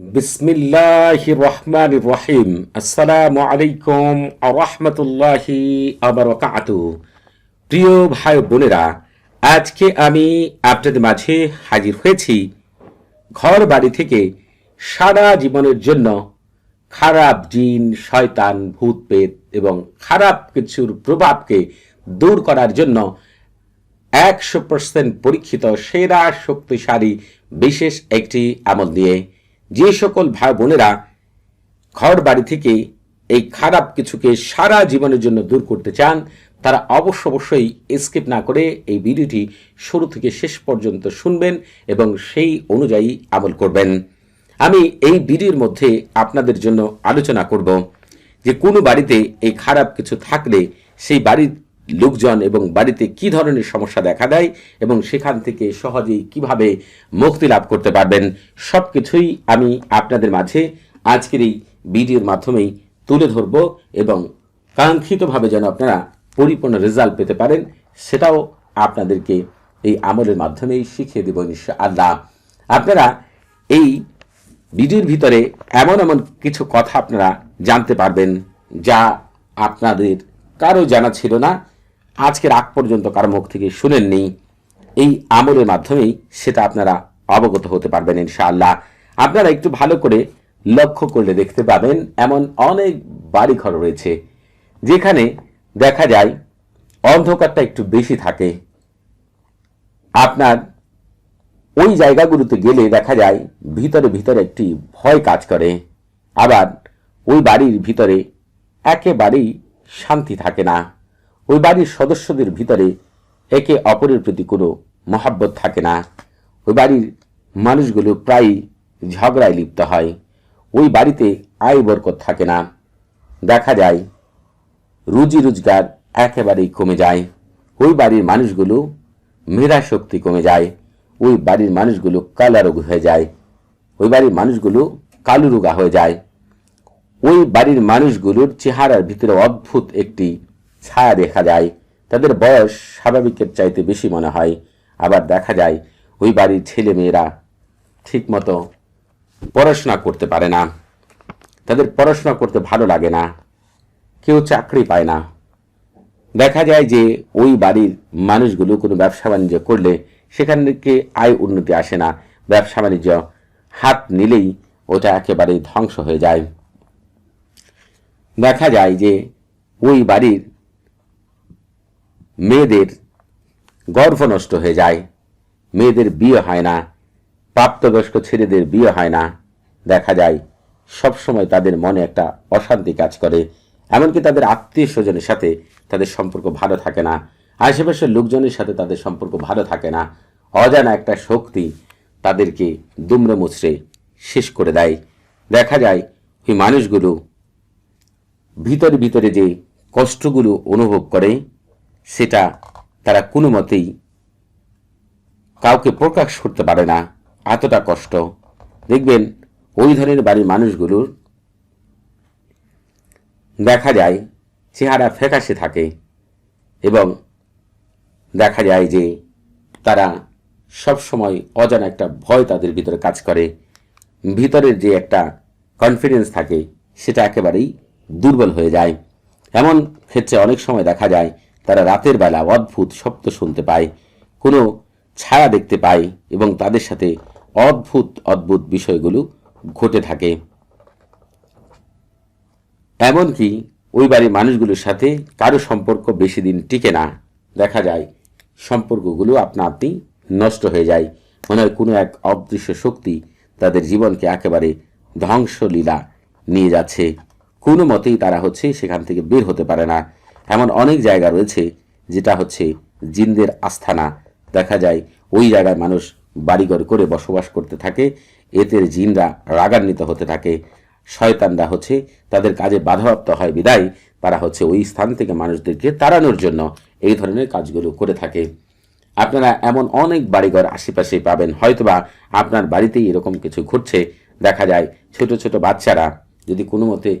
বিসমিল্লাহ রহমান রহিম আসসালামু আলাইকুম রহমতুল্লাহি আবরকাত। প্রিয় ভাই বোনেরা, আজকে আমি আপনাদের মাঝে হাজির হয়েছি ঘর বাড়ি থেকে সারা জীবনের জন্য খারাপ জিন, শয়তান ভূত পেত এবং খারাপ কিছুর প্রভাবকে দূর করার জন্য একশো পার্সেন্ট পরীক্ষিত, সেরা, শক্তিশালী, বিশেষ একটি আমল দিয়ে যে সকল ভাই বোনেরা ঘর বাড়ি থেকে এই খারাপ কিছুকে সারা জীবনের জন্য দূর করতে চান, তারা অবশ্য অবশ্যই স্কিপ না করে এই ভিডিওটি শুরু থেকে শেষ পর্যন্ত শুনবেন এবং সেই অনুযায়ী আমল করবেন। আমি এই ভিডিওর মধ্যে আপনাদের জন্য আলোচনা করব যে কোনো বাড়িতে এই খারাপ কিছু থাকলে সেই বাড়ির লোকজন এবং বাড়িতে কি ধরনের সমস্যা দেখা দেয় এবং সেখান থেকে সহজেই কীভাবে মুক্তি লাভ করতে পারবেন সব কিছুই আমি আপনাদের মাঝে আজকের এই ভিডিওর মাধ্যমেই তুলে ধরব এবং কাঙ্ক্ষিতভাবে যেন আপনারা পরিপূর্ণ রেজাল্ট পেতে পারেন, সেটাও আপনাদেরকে এই আমলের মাধ্যমেই শিখিয়ে দেব নিশ্চয় আল্লাহ আপনারা এই ভিডিওর ভিতরে এমন এমন কিছু কথা আপনারা জানতে পারবেন যা আপনাদের কারও জানা ছিল না আজকের আগ পর্যন্ত কারও মুখ থেকে শুনেননি। এই আমলের মাধ্যমেই সেটা আপনারা অবগত হতে পারবেন ইনশাআল্লাহ। আপনারা একটু ভালো করে লক্ষ্য করলে দেখতে পাবেন, এমন অনেক বাড়িঘর রয়েছে, যেখানে দেখা যায় অন্ধকারটা একটু বেশি থাকে। আপনার ওই জায়গাগুলোতে গেলে দেখা যায় ভিতরে ভিতরে একটি ভয় কাজ করে। আবার ওই বাড়ির ভিতরে একেবারেই শান্তি থাকে না। ওই বাড়ির সদস্যদের ভিতরে একে অপরের প্রতি কোনো মহাব্বত থাকে না। ওই বাড়ির মানুষগুলো প্রায়ই ঝগড়ায় লিপ্ত হয়। ওই বাড়িতে আয় বরকত থাকে না। দেখা যায়, রুজি রোজগার একেবারেই কমে যায়। ওই বাড়ির মানুষগুলো মেধা শক্তি কমে যায়। ওই বাড়ির মানুষগুলো কালারোগ হয়ে যায়। ওই বাড়ির মানুষগুলো কালুরোগা হয়ে যায়। ওই বাড়ির মানুষগুলোর চেহারার ভিতরে অদ্ভুত একটি ছায়া দেখা যায়। তাদের বয়স স্বাভাবিকের চাইতে বেশি মনে হয়। আবার দেখা যায়, ওই বাড়ির ছেলে মেয়েরা ঠিকমতো পড়াশোনা করতে পারে না। তাদের পড়াশোনা করতে ভালো লাগে না। কেউ চাকরি পায় না। দেখা যায় যে, ওই বাড়ির মানুষগুলো কোনো ব্যবসা বাণিজ্য করলে সেখান থেকে আয় উন্নতি আসে না। ব্যবসা বাণিজ্য হাত নিলেই ওটা একেবারে ধ্বংস হয়ে যায়। দেখা যায় যে, ওই বাড়ির মেয়েদের গর্ভ নষ্ট হয়ে যায়, মেয়েদের বিয়ে হয় না, প্রাপ্তবয়স্ক ছেলেদের বিয়ে হয় না। দেখা যায়, সবসময় তাদের মনে একটা অশান্তি কাজ করে, এমনকি তাদের আত্মীয় স্বজনের সাথে তাদের সম্পর্ক ভালো থাকে না। আশেপাশের লোকজনের সাথে তাদের সম্পর্ক ভালো থাকে না। অজানা একটা শক্তি তাদেরকে দুমড়ে মুচড়ে শেষ করে দেয়। দেখা যায় ওই মানুষগুলো ভিতরে ভিতরে যে কষ্টগুলো অনুভব করে সেটা তারা কোনো মতেই কাউকে প্রকাশ করতে পারে না। এতটা কষ্ট। দেখবেন, ওই ধরনের বাড়ির মানুষগুলোর দেখা যায় চেহারা ফ্যাকাশে থাকে এবং দেখা যায় যে তারা সব সময় অজানা একটা ভয় তাদের ভিতরে কাজ করে। ভিতরের যে একটা কনফিডেন্স থাকে, সেটা একেবারেই দুর্বল হয়ে যায়। এমন ক্ষেত্রে অনেক সময় দেখা যায় তারা রাতের বেলা অদ্ভুত শব্দ শুনতে পায়, কোনো ছায়া দেখতে পায় এবং তাদের সাথে অদ্ভুত অদ্ভুত বিষয়গুলো ঘটে থাকে। এমনকি ওই বাড়ির মানুষগুলোর সাথে কারও সম্পর্ক বেশি দিন টিকে না। দেখা যায়, সম্পর্কগুলো আপনা আপনি নষ্ট হয়ে যায়। মনে হয় কোনো এক অদৃশ্য শক্তি তাদের জীবনকে একেবারে ধ্বংসলীলা নিয়ে যাচ্ছে। কোনো মতেই তারা হচ্ছে সেখান থেকে বের হতে পারে না। এমন অনেক জায়গা রয়েছে যেটা হচ্ছে জিনদের আস্থানা। দেখা যায় ওই জায়গায় মানুষ বাড়িঘর করে বসবাস করতে থাকে, এতে জিনরা রাগান্বিত হতে থাকে। শয়তানরা হচ্ছে তাদের কাজে বাধাপ্রাপ্ত হয়, বিদায়। তারা হচ্ছে ওই স্থান থেকে মানুষদেরকে তাড়ানোর জন্য এই ধরনের কাজগুলো করে থাকে। আপনারা এমন অনেক বাড়িঘর আশেপাশে পাবেন, হয়তোবা আপনার বাড়িতেই এরকম কিছু ঘটছে। দেখা যায় ছোট ছোট বাচ্চারা যদি কোনো মতে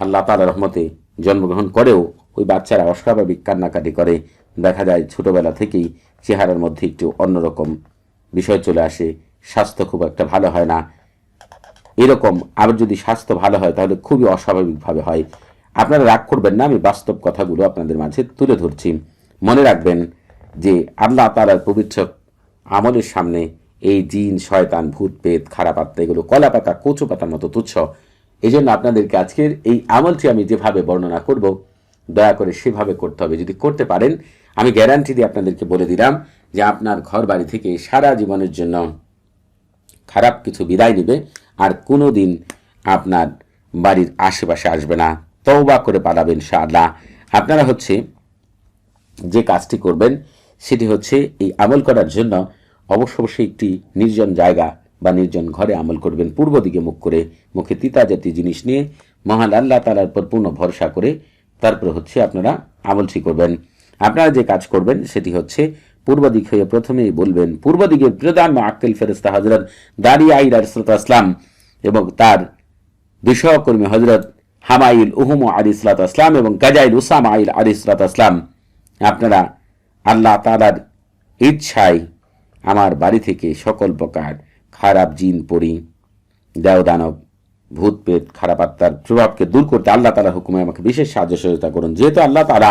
আল্লাহ তালা রহমতে জন্মগ্রহণ করেও ওই বাচ্চারা অস্বাভাবিক কান্নাকাটি করে। দেখা যায় ছোটবেলা থেকেই চেহারার মধ্যে একটু অন্যরকম বিষয় চলে আসে। স্বাস্থ্য খুব একটা ভালো হয় না। এরকম আবার যদি স্বাস্থ্য ভালো হয় তাহলে খুবই অস্বাভাবিকভাবে হয়। আপনারা রাগ করবেন না, আমি বাস্তব কথাগুলো আপনাদের মাঝে তুলে ধরছি। মনে রাখবেন যে আল্লাহ তালার পবিত্র আমলের সামনে এই জিন, শয়তান, ভূত পেত খারাপ আত্মা এগুলো কলা পাতা, কচু পাতার মতো তুচ্ছ। এই জন্য আপনাদেরকে আজকের এই আমলটি আমি যেভাবে বর্ণনা করব দয়া করে সেভাবে করতে হবে। যদি করতে পারেন, আমি গ্যারান্টি দিয়ে আপনাদেরকে বলে দিলাম যে আপনার ঘর বাড়ি থেকে সারা জীবনের জন্য খারাপ কিছু বিদায় নেবে আর কোনো দিন আপনার বাড়ির আশেপাশে আসবে না। তওবা করে পালাবেন ইনশাআল্লাহ। আপনারা হচ্ছে যে কাজটি করবেন, সেটি হচ্ছে এই আমল করার জন্য অবশ্য অবশ্যই একটি নির্জন জায়গা বা নির্জন ঘরে আমল করবেন। পূর্ব দিকে মুখ করে, মুখে তিতা জাতীয় জিনিস নিয়ে মহান আল্লাহ তালার উপর পূর্ণ ভরসা করে তারপর হচ্ছে আপনারা আমলটি করবেন। আপনারা যে কাজ করবেন সেটি হচ্ছে পূর্ব দিক হয়ে প্রথমেই বলবেন পূর্ব দিকে প্রধান আক্কেল ফেরেস্তা হজরত দাঁড়িয়ে আইর আসলাম এবং তার বিষয়কর্মী হজরত হামাইল উহুম আলী আসলাম এবং গাজাইল উসাম আইল আলী ইসলাত আসলাম আপনারা আল্লাহ তালার ইচ্ছায় আমার বাড়ি থেকে সকল প্রকার খারাপ জিন পরি দেও দানব ভূত পেট খারাপ আত্মার প্রভাবকে দূর করতে আল্লাহ তালা হুকুমে আমাকে বিশেষ সাহায্য সহযোগিতা করুন। যেহেতু আল্লাহ তালা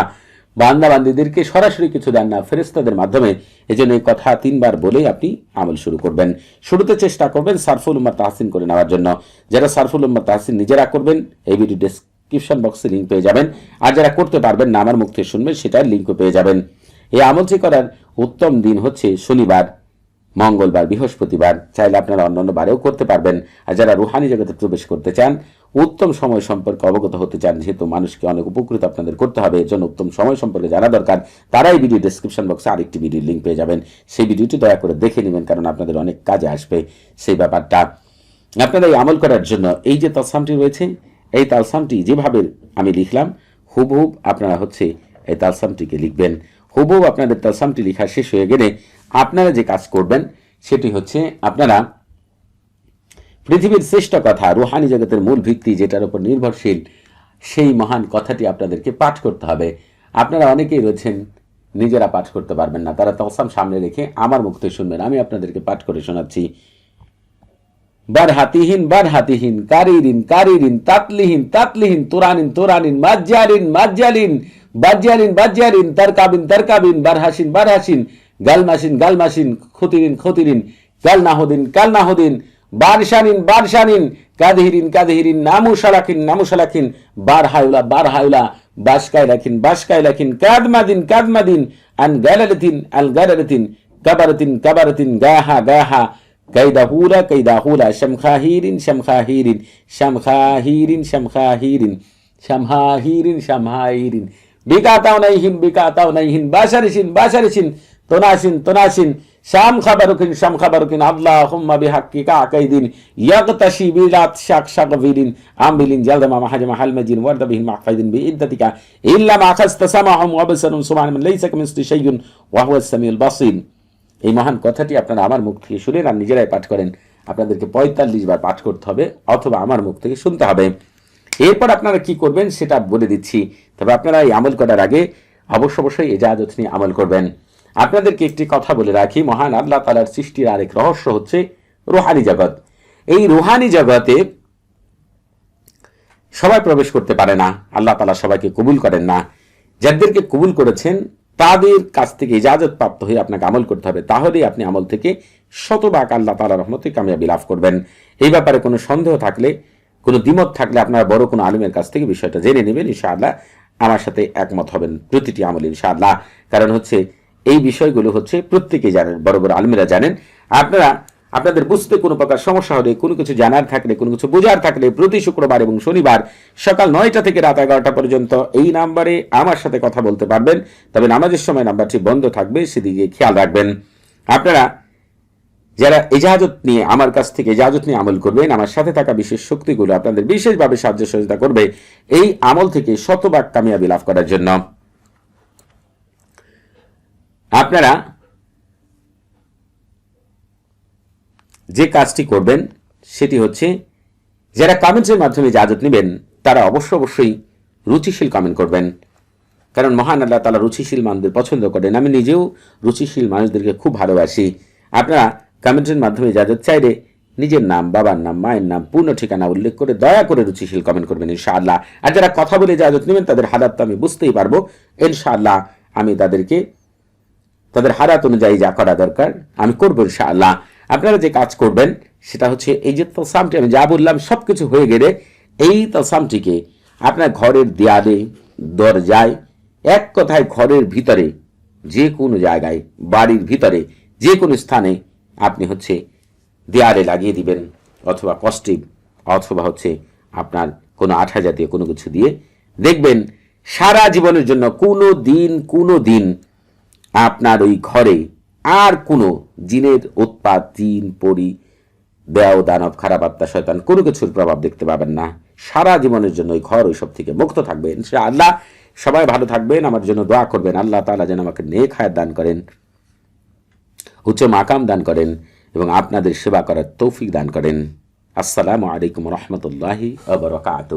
বান্দা বান্দিদেরকে সরাসরি কিছু দেন না ফেরেস্তাদের মাধ্যমে, এজন্য এই কথা তিনবার বলেই আপনি আমল শুরু করবেন। শুরুতে চেষ্টা করবেন সারফুল উম্মার তাহসিন করে নেওয়ার জন্য। যারা সারফুল উম্মার তাহসিন নিজেরা করবেন, এই ভিডিও ডেসক্রিপশন বক্সে লিঙ্ক পেয়ে যাবেন। আর যারা করতে পারবেন না, আমার মুখ শুনবেন, সেটার লিঙ্কও পেয়ে যাবেন। এই আমলটি করার উত্তম দিন হচ্ছে শনিবার। মঙ্গলবার, বৃহস্পতিবার, চাইলে আপনারা অন্যান্য বারেও করতে পারবেন। আর যারা রুহানি জগতে প্রবেশ করতে চান, উত্তম সময় সম্পর্কে অবগত হতে চান, যেহেতু মানুষকে অনেক উপকৃত আপনাদের করতে হবে, এর জন্য উত্তম সময় সম্পর্কে জানা দরকার, তারাই ভিডিও ডিসক্রিপশন বক্সে আরেকটি ভিডিও লিঙ্ক পেয়ে যাবেন। সেই ভিডিওটি দয়া করে দেখে নেবেন, কারণ আপনাদের অনেক কাজে আসবে সেই ব্যাপারটা। আপনারা এই আমল করার জন্য এই যে তালসামটি রয়েছে, এই তালসামটি যেভাবে আমি লিখলাম হুবহুব আপনারা হচ্ছে এই তালসামটিকে লিখবেন। হুবহুব আপনাদের তালসামটি লেখা শেষ হয়ে গেলে আপনারা যে কাজ করবেন, সেটি হচ্ছে আপনারা পৃথিবীর শ্রেষ্ঠ কথা, রুহানি জগতের মূল ভিত্তি যেটার উপর নির্ভরশীল, সেই মহান কথাটি আপনাদেরকে পাঠ করতে হবে। আপনারা অনেকেই রয়েছেন, নিজেরা পাঠ করতে পারবেন না। তারা তসাম সামনে রেখে আমার মুখ থেকে শুনবেন, আমি আপনাদেরকে পাঠ করে শোনাচ্ছি। বার হাতিহীন বার হাতিহীন কারিরিন কারিরিন, তাতলিহীন তাতলিহীন, তোরানিন তোরানিন মাজ্জারিন মাজ্জালিন বাজিয়ারিন বাজিয়ারিন তারকাবিন তারকাবিন, বারহাসিন বারহাসিন, গালমাসিন গালমাসিন, ক্ষতিরিন ক্ষতিরিন কাল না হদিন কাল না হদিন বারশানিন বারশানিন, কাদহিরিন কাদহিরিন নামু সালাকিন নামু সালাকিন বার নামুশালাকিন বারহায়ুলা বারহায়ুলা বাসকায় রাখিন বাসকায় রাখিন কাদমাদিন কাদমাদিন, আন গালালতিন, আল গালালতিন, কাবারতিন কাবারতিন, গাহা গাহা কাইদা হুরা কাইদাহুলা কাইদাহুলা, শামখাহিরিন শামখাহিরিন শামখাহিরিন শামখাহিরিন, শামহাহিরিন শামহাহিরিন। বিকাতাও নাই হিন বিকাতাও নাই হিন বাসারি সিন বাসারি সিন তোনাসিন তোনাসিন। শাম খাবারুকিন শাম খাবারুকিন আল্লাহ হুম্মা বিহাক্কিকা আকাইদিন ইয়াগতাশি বিলাত শাক শাক বিলিন আমবিলিন জালদা মা মাহাজ মাহাল জালদামা মাহাজমা হালমাজিন ওয়ারদাবিহিন বি বিইদ্দাতিকা ইল্লা মা খাসতা সামাহুম ওয়া বাসারুম সুবহান মান লাইসা কামিসলি শাইউন, ওয়া হুয়াস সামিউল বাসীর। এই মহান কথাটি আপনারা আমার মুখ থেকে শুনেন আর নিজেরাই পাঠ করেন। আপনাদেরকে পঁয়তাল্লিশ বার পাঠ করতে হবে, অথবা আমার মুখ থেকে শুনতে হবে। এরপর আপনারা কি করবেন সেটা বলে দিচ্ছি। তবে আপনারা এই আমল করার আগে অবশ্য অবশ্যই এজাজত নিয়ে আমল করবেন। আপনাদেরকে একটি কথা বলে রাখি, মহান আল্লাহ তালার সৃষ্টির আরেক রহস্য হচ্ছে রুহানি জগৎ। এই রুহানি জগতে সবাই প্রবেশ করতে পারে না, আল্লাহ তালা সবাইকে কবুল করেন না। যাদেরকে কবুল করেছেন, তাদের কাছ থেকে ইজাজত প্রাপ্ত হয়ে আপনাকে আমল করতে হবে। তাহলেই আপনি আমল থেকে শতভাগ আল্লাহ তালা রহমতে কামিয়াবি লাভ করবেন। এই ব্যাপারে কোনো সন্দেহ থাকলে কোনো দ্বিমত থাকলে আপনারা বড় কোনো আলিমের কাছ থেকে বিষয়টা জেনে নেবেন, ইনশাআল্লাহ আমার সাথে একমত হবেন প্রতিটি আমল, ইনশাআল্লাহ। কারণ হচ্ছে এই বিষয়গুলো হচ্ছে প্রত্যেকেই জানেন, বড় বড় আলমীরা জানেন। আপনারা, আপনাদের বুঝতে কোনো প্রকার সমস্যা হলে, কোনো কিছু জানার থাকলে, কোনো কিছু বোঝার থাকলে প্রতি শুক্রবার এবং শনিবার সকাল নয়টা থেকে রাত এগারোটা পর্যন্ত এই নাম্বারে আমার সাথে কথা বলতে পারবেন। তবে নামাজের সময় নাম্বারটি বন্ধ থাকবে, সেদিকে খেয়াল রাখবেন। আপনারা যারা এজাজত নিয়ে আমার কাছ থেকে এজাজত নিয়ে আমল করবেন, আমার সাথে থাকা বিশেষ শক্তিগুলো আপনাদের বিশেষভাবে সাহায্য সহযোগিতা করবে এই আমল থেকে শতভাগ কামিয়াবি লাভ করার জন্য। আপনারা যে কাজটি করবেন, সেটি হচ্ছে যারা কমেন্টসের মাধ্যমে ইজাজত নেবেন, তারা অবশ্য অবশ্যই রুচিশীল কমেন্ট করবেন। কারণ মহান আল্লাহ তালা রুচিশীল মানুষদের পছন্দ করেন। আমি নিজেও রুচিশীল মানুষদেরকে খুব ভালোবাসি। আপনারা কমেন্টের মাধ্যমে ইজাজত চাইলে নিজের নাম, বাবার নাম, মায়ের নাম, পূর্ণ ঠিকানা উল্লেখ করে দয়া করে রুচিশীল কমেন্ট করবেন, ইনশাআল্লাহ। আর যারা কথা বলে ইজাজত নেবেন, তাদের হালাত তো আমি বুঝতেই পারব। ইনশাআল্লাহ আমি তাদেরকে, তাদের হারাত অনুযায়ী যা করা দরকার, আমি করব ইনশাআল্লাহ। আপনারা যে কাজ করবেন, সেটা হচ্ছে এই যে তসামটি আমি যা বললাম সব কিছু হয়ে গেলে এই তসামটিকে আপনার ঘরের দেয়ালে, দরজায়, এক কথায় ঘরের ভিতরে, যে কোনো জায়গায়, বাড়ির ভিতরে, যে কোনো স্থানে আপনি হচ্ছে দেয়ালে লাগিয়ে দিবেন অথবা কস্টিক অথবা হচ্ছে আপনার কোনো আঠা জাতীয় কোনো কিছু দিয়ে দেখবেন সারা জীবনের জন্য কোনো দিন কোনো দিন আপনার ওই ঘরে আর কোনো জিনের উৎপাত জিন পরি দেও দানব, খারাপ আত্মা, শয়তান কোনো কিছুর প্রভাব দেখতে পাবেন না। সারা জীবনের জন্য ওই ঘর ওইসব থেকে মুক্ত থাকবেন আল্লাহ সবাই ভালো থাকবেন, আমার জন্য দোয়া করবেন। আল্লাহ তাআলা যেন আমাকে নেক হায়াত দান করেন। উচ্চ মাকাম দান করেন এবং আপনাদের সেবা করার তৌফিক দান করেন। আসসালামু আলাইকুম রহমতুল্লাহি আবরকাত